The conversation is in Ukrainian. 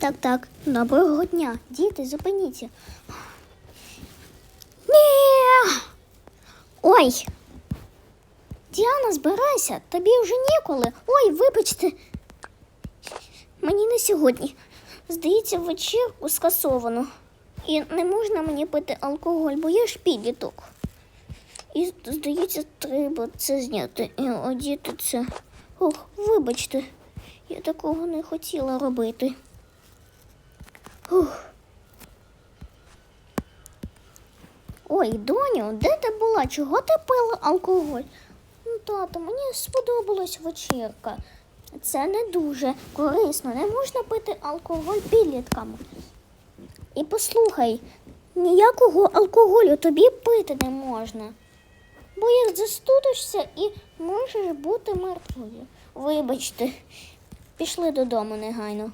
так, так. Доброго дня. Діти, зупиніться. Ні. Ой. Діана, збирайся, тобі вже ніколи. Ой, вибачте. Мені не сьогодні. Здається, вечірку скасовано. І не можна мені пити алкоголь, бо я ж підліток. І, здається, треба це зняти і одіти це. Ох, вибачте, я такого не хотіла робити. Ух. Ой, доню, де ти була? Чого ти пила алкоголь? Ну, тато, мені сподобалась вечірка. Це не дуже корисно. Не можна пити алкоголь підліткам. І послухай, ніякого алкоголю тобі пити не можна. Бо як застудишся і можеш бути мертвою. Вибачте, пішли додому негайно.